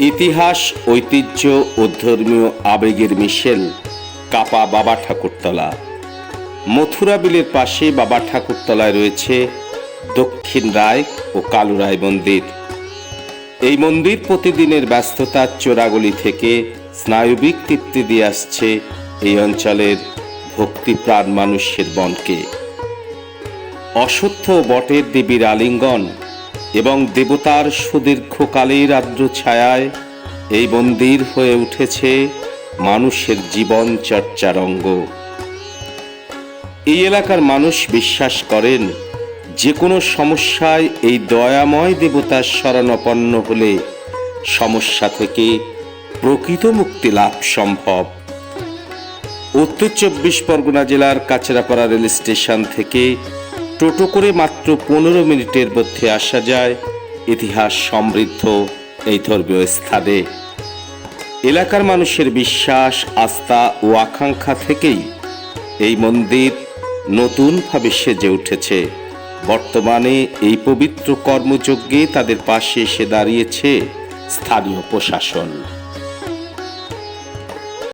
ইতিহাস, ঐতিহ্য ও ধর্মীয় আবেগের মিশেল কাপা বাবা ঠাকুরতলা। মথুরা বিলের পাশে বাবা ঠাকুরতলায় রয়েছে দক্ষিণ রায় ও কালু রায় মন্দির। এই মন্দির প্রতিদিনের ব্যস্ততার চোরাগলি থেকে স্নায়ুবিক তৃপ্তি দিয়ে আসছে এই অঞ্চলের ভক্তিপ্রাণ মানুষের বনকে। অসত্য বটের দেবীর আলিঙ্গন এবং দেবতার সুদীর্ঘকালের আর্দ্র ছায়ায় এই মন্দির হয়ে উঠেছে মানুষের জীবন চর্চার অঙ্গ এই এলাকার মানুষ বিশ্বাস করেন, যে কোনো সমস্যায় এই দয়াময় দেবতার শরণাপন্ন হলে সমস্যা থেকে প্রকৃত মুক্তি লাভ সম্ভব। উত্তর চব্বিশ পরগনা জেলার কাছড়াপাড়া রেল স্টেশন থেকে টোটো করে মাত্র পনেরো মিনিটের মধ্যে আসা যায়। ইতিহাস সমৃদ্ধ এই ধর্মীয় স্থানে। এলাকার মানুষের বিশ্বাস, আস্থা ও আকাঙ্ক্ষা থেকেই এই মন্দির নতুনভাবে সেজে উঠেছে। বর্তমানে এই পবিত্র কর্মযজ্ঞে তাদের পাশে এসে দাঁড়িয়েছে স্থানীয় প্রশাসন।